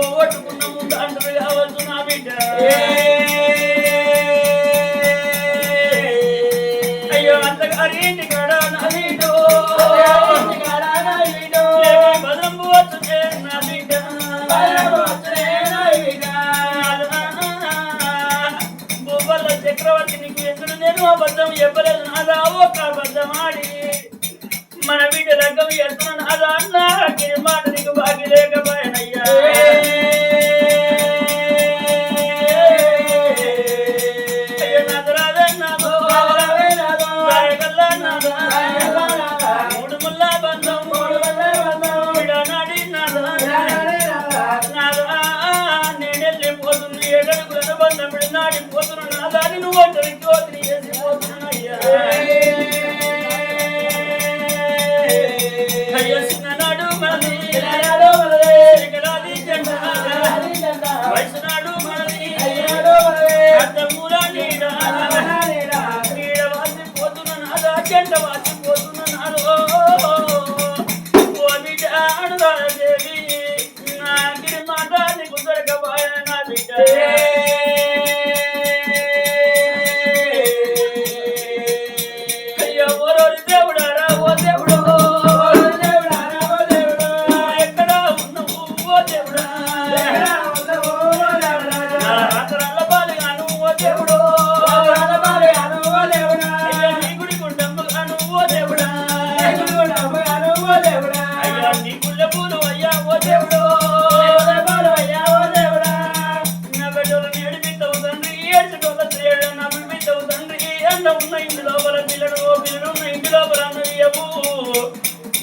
పోగొట్టుకున్న ముందు అంటారు కావచ్చు నా బిడ్డ. అయ్యో అంతగారి ఇంటి కాడ నా బిడ్డ. బలం పోతుంది నా బిడ్డ. చక్రవర్తి నీకు ఎక్కడ నేను అబద్ధం చెప్పలేదు నాదా? ఒక్క అబద్ధం ఆడి. మన బిడ్డ రకం ఎడుతున్న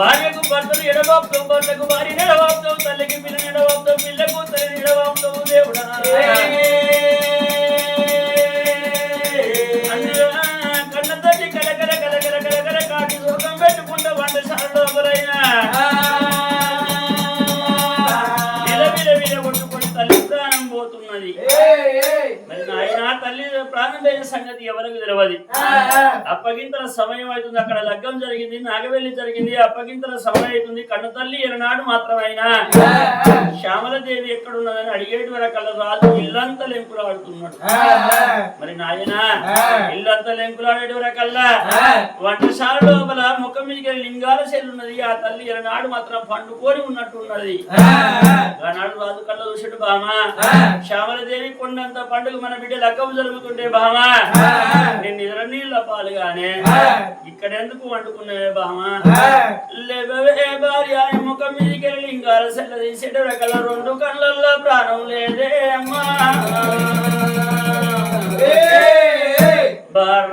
భార్యకు భర్తలు ఎడవాప్తం భర్తకు భార్య ఎడబాపుతావు తల్లికి పిల్లని ఎడవాప్తం పిల్లకు తల్లి ఎడబాపుతావు దేవుడా పోయిన సంగతి ఎవరికి తెలియదు అప్పగింతల సమయం అవుతుంది అక్కడ లగ్గం జరిగింది నాగవెల్లి జరిగింది అప్పగింతల సమయం అవుతుంది కన్న తల్లి ఎరనాడు మాత్రమైనా? శ్యామలదేవి ఎక్కడున్నదని అడిగేటి వరకల్లా రాజు ఇల్లంతా లెంకులాడుతున్నాడు మరి నాయన ఇల్లంతా లెంకులాడేటి వరకల్లా వంటశాల లోపల ముఖం మీదకి లింగాల శైలి ఉన్నది ఆ తల్లి ఎరనాడు మాత్రం పండుకొని ఉన్నట్టున్నది. ఆనాడు రాజు కళ్ళ చూసాడు బామ? శ్యామలదేవి కొండంత పండుగ మన బిడ్డ లగ్గం జరుగుతుంటే బామ? నేను ఎదుర నీళ్ళ పాలుగానే ఇక్కడ ఎందుకు వండుకున్నావే బామ లేవే భార్య ముఖం మీదకి లింగాల సెల్ల తీసేట రకాల రెండు కళ్ళల్లో ప్రాణం లేదే అమ్మా.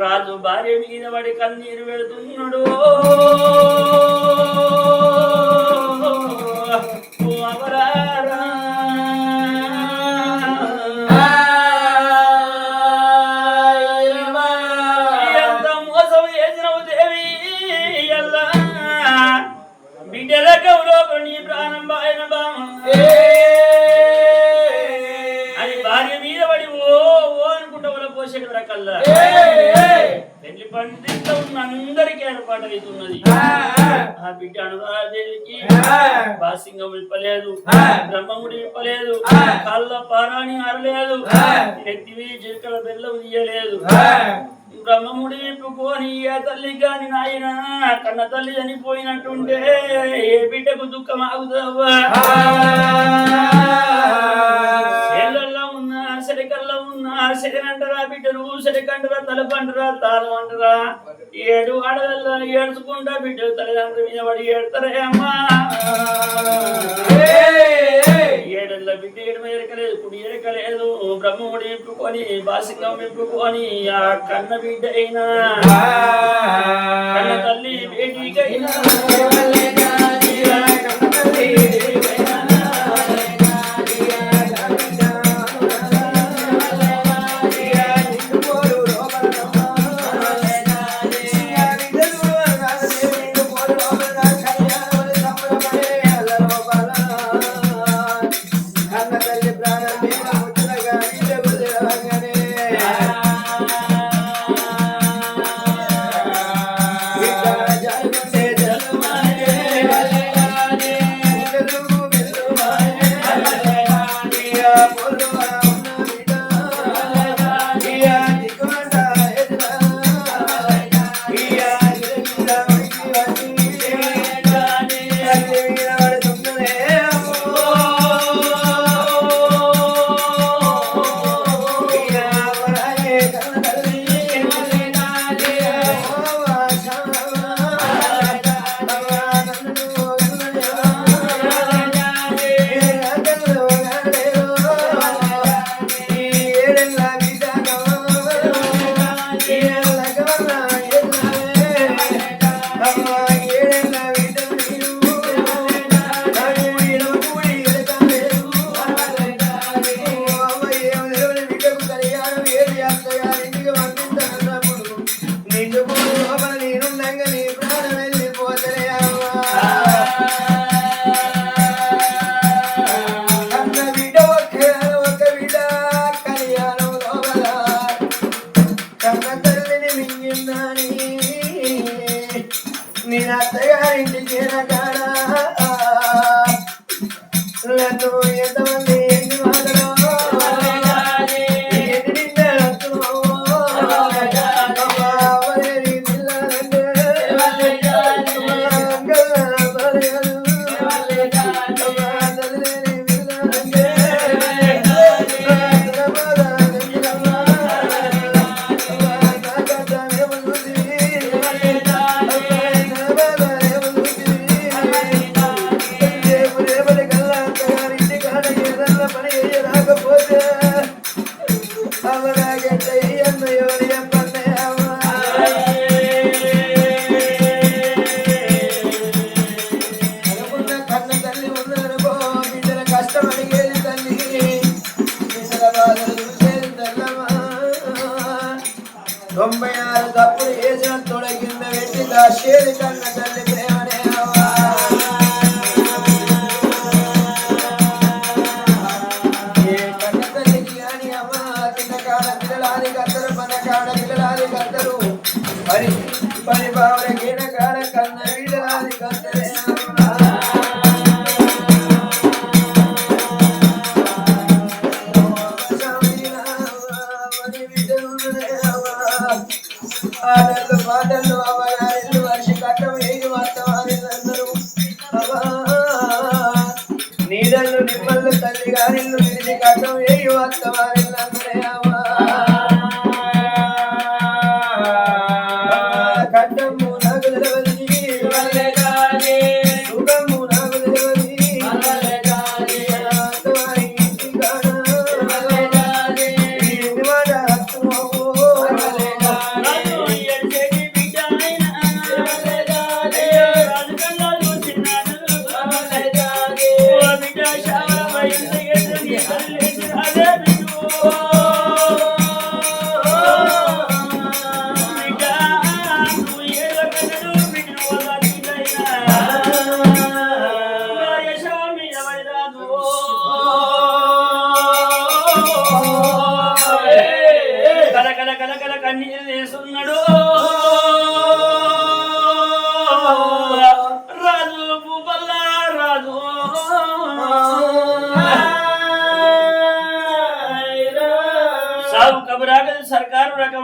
రాజు భార్య మీద పడి కన్నీరు పెడుతున్నాడు. భార్య మీద పడి ఓ ఓ అనుకుంటా వాళ్ళ పోసేటి రకల్లా పెళ్ళి పండిట్లో ఉన్న అందరికీ ఏర్పాటు అవుతున్నది. ఆ బిడ్డ అనురాదేవికి బాసింగం విప్పలేదు బ్రహ్మముడి విప్పలేదు కళ్ళ పారాణి ఆరలేదు ఎత్తివి చిరుకల బెల్లం తీయలేదు బ్రహ్మముడి విప్పుకొని ఏ తల్లి కాని నాయన కన్న తల్లి చనిపోయినట్టుంటే ఏ బిడ్డకు దుఃఖం ఆగుతావా? సెడికంటరా తలపంటరా తాళం అంటరా ఏడు ఆడగల్లో ఏడ్చుకుంటా బిడ్డలు తల్లిదండ్రుల మీద పడి ఏడతారే అమ్మా. ఏడల్ల బిడ్డ ఏడు ఎరకలేదు కుడి ఎరకలేదు. బ్రహ్మముడి ఇంపుకొని బాసింగం ఇంపుకొని ఆ కన్న బిడ్డ అయినా కన్న తల్లి బేటీకైనా. తొంభై ఆరు తప్పుడు వేసిన తొడగిన్న పెట్టి దాచేది కన్న తల్లి ప్రేమనే అవ్వా. ఏ కన్న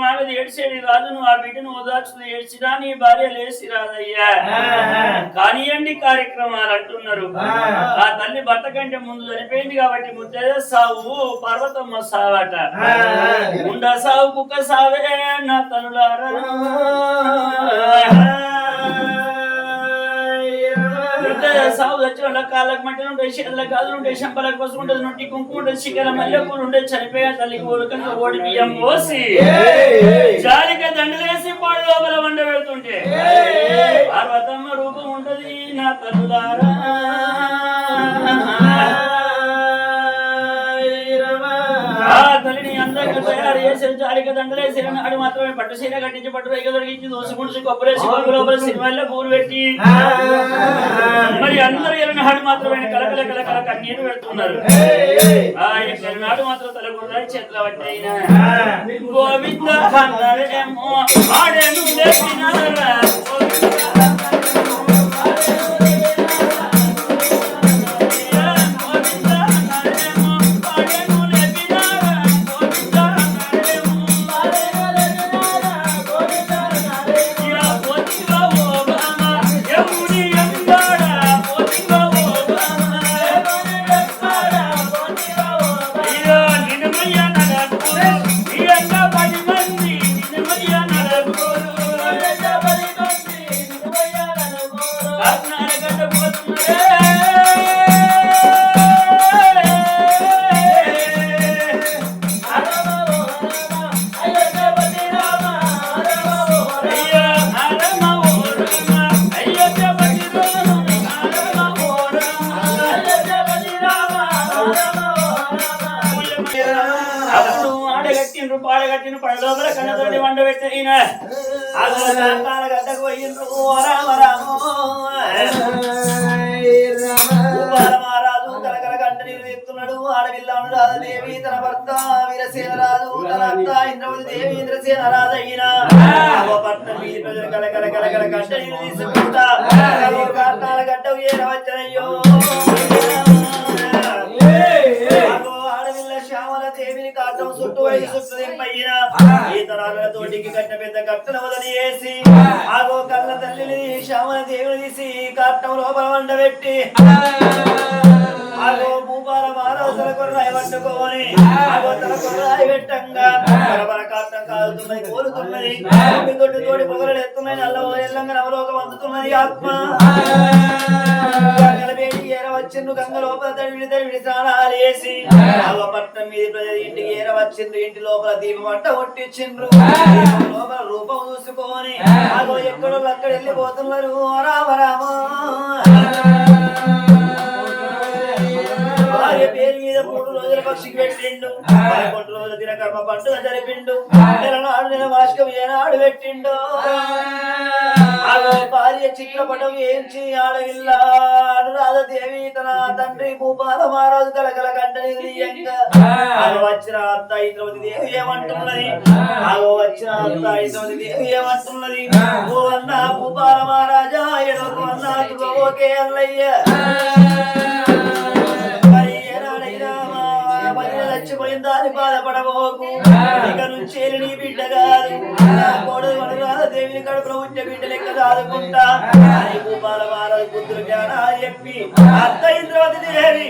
ఆగది ఏడ్చేది రాజును ఆ బిడ్డను ఓదార్చును ఏడ్చినా నీ భార్య లేచి రాదయ్యా. కానియండి కార్యక్రమాలు అంటున్నారు. ఆ. తల్లి భర్త కంటే ముందు చనిపోయింది కాబట్టి ముద్దెద సావు పర్వతమ్మ సావట. ఉండ సావు కుక్క సావే నా తనులారా. సాగు సావు కాళ్ళకు మట్టి ఉండే చేతుల గాజులు ఉండే శంపలకు పసుపు ఉంటుంది నొట్టి కుంకుమ ఉంటుంది శిఖర మల్లెపూలు ఉండే చనిపోయే తల్లికి ఓడుకని ఓడి బియ్యం పోసి జాలిక దండలేసి పాడు లోపల వండ పెడుతుంటే పార్వతమ్మ రూపం ఉంటది నా తల్లులారా. తల్లిని నాడు మాత్రమే పట్టు సీర కట్టించి పట్టు రైక దొరికించి కొబ్బరేసి లోపల సినిమాల్లో పూలు పెట్టి మరి అందరూ ఎల్లిన నాడు మాత్రమే కలకల కలకల కన్నీరు పెడుతున్నారు. నాడు మాత్రం తల చేతుల పట్టయినా గోవింద ఆడేను ಕಟ್ಟಿನ ಪಡೆದೋಗರ ಕಣ್ಣದಲ್ಲಿ ಮಂಡ ಬೆಟ್ಟೀನ ಕಾಲಗಟ್ಟಕ್ಕೆ ಒಯ್ಯಂದ್ರು ರಾಮ ರಾಮ ರಾಮ ఆడపిల్లను రాజదేవి అయిన కలకల కలకల గంట నీళ్ళు తీసుకుంటా కారణాల గడ్డ ఏడవచ్చనయ్యో కాటం చుట్టూ ఐదు చుట్టూ దింపయ్యిన తోటికి కట్ట పెద్ద కట్టను వదిలి ఆగో కళ్ళ తల్లిని శ్యామల దేవుని తీసి కాటం లోపల వండబెట్టి ఆగో మానవతల కొర్రాయి పట్టుకొని కొర్రాయి పెట్టంగా. బరబర కాటం కాలుతున్నది కోరుతున్నది తొమ్మిది తోటి తోటి పొగలు ఎత్తున్నది నల్ల ఎల్లంగా నవలోకం అందుతున్నది ఆత్మ. వచ్చిండు గంగ లోపల తడివిడి తడివిడి స్నానాలు వేసి పట్నం మీద ప్రజల ఇంటికి ఏర వచ్చిండు ఇంటి లోపల దీపం అంట కొట్టించిండ్రు. దీపం లోపల రూపం చూసుకొని ఆగో ఎక్కడో అక్కడ వెళ్ళిపోతున్నారు. రామ రామ భార్య పేరు మీద మూడు రోజుల పక్షికి పెట్టిండు. పదకొండు రోజుల దినకర్మ పండుగ జరిపిండు. నెలనాడు నెల వార్షికం ఏనాడు పెట్టిండు. భార్య చిత్రపటం ఏంచి ఆడవిల్ల అనురాధదేవి తన తండ్రి భూపాల మహారాజు కలకల కంటని తీయంగా ఆగో వచ్చిన అత్త ఇంద్రవతి దేవి ఏమంటున్నది? ఆగో వచ్చిన అత్త ఇంద్రవతి దేవి ఏమంటున్నది? ఓ అన్న భూపాల మహారాజా ఎడకు అన్న ఓకే అల్లయ్య బాధపడబోకు ఇక నుంచి నీ బిడ్డ కాదు నా కోడలు వనరాల దేవిని కడుపులో ఉంటే బిడ్డ లెక్క దాదుకుంటా అని భూపాల మహారాజు బుద్ధులు జ్ఞానాలు చెప్పి అత్త ఇంద్రవతి దేవి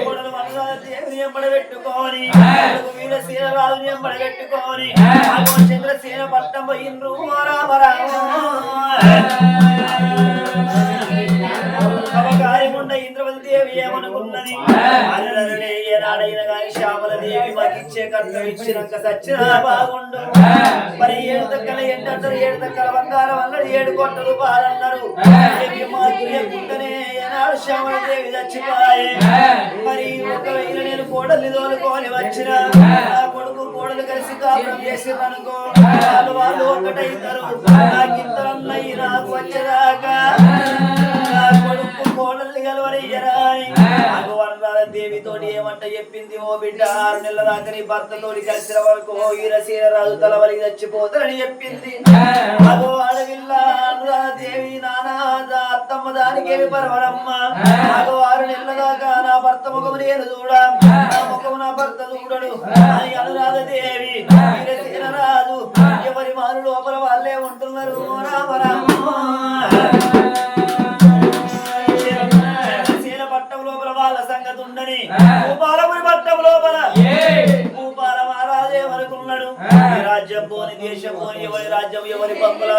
కోడలు వనరాల దేవిని ఎంబడ పెట్టుకొని కొడుకు వీరసేన రాజుని ఎంబడ పెట్టుకొని ఆగో చంద్రసేన పట్టం పోయిండ్రు. రామ రామ. ఇంద్రవతి దేవి ఏమనుకున్నది? అల్లరలే ఏనాడైనా గాని శ్యామల దేవి మాకిచ్చే కర్తం ఇచ్చినాక సచ్చినా బాగుండు. మరి ఏడు దక్కల ఏంటంటారు ఏడు దక్కల బంగారం అన్నారు ఏడు కోట్ల రూపాయలు అన్నారు దేవి మాకు లేకుండానే ఏనాడు శ్యామల దేవి చచ్చిపోయే. మరి ఒకవేళ నేను కోడల్ని తోలుకొని వచ్చిన నా కొడుకు కోడలు కలిసి కాపురం చేసిరనుకో వాళ్ళు వాళ్ళు ఒకటైతారు. నాకు ఇద్దరన్నయ్యి నాకు వచ్చేదాకా. కోడల్ని కలవరయ్యరాని భగవన్నాల దేవితోటి ఏమంట చెప్పింది? ఓ బిడ్డ ఆరు నెలల దాకా నీ భర్తతోటి కలిసిన వరకు ఓ ఈరసీన రాజు తలవలి చచ్చిపోతారని చెప్పింది. అగో అడవిల్ల దేవి నానా అత్తమ్మ దానికేమి పరవరమ్మ అగో ఆరు నెలల దాకా నా భర్త ముఖము నేను చూడ. నా ముఖము నా భర్త చూడడు. అని అనురాధ దేవి ఈరసీన రాజు. ఎవరి మారు లోపల వాళ్ళే ఉంటున్నారు? రామ రామ. భూపాలపురి పట్టం లోపల భూపాల మహారాజే ఈ రాజ్యం పోని దేశం పోని ఎవరి రాజ్యం ఎవరి బంగులా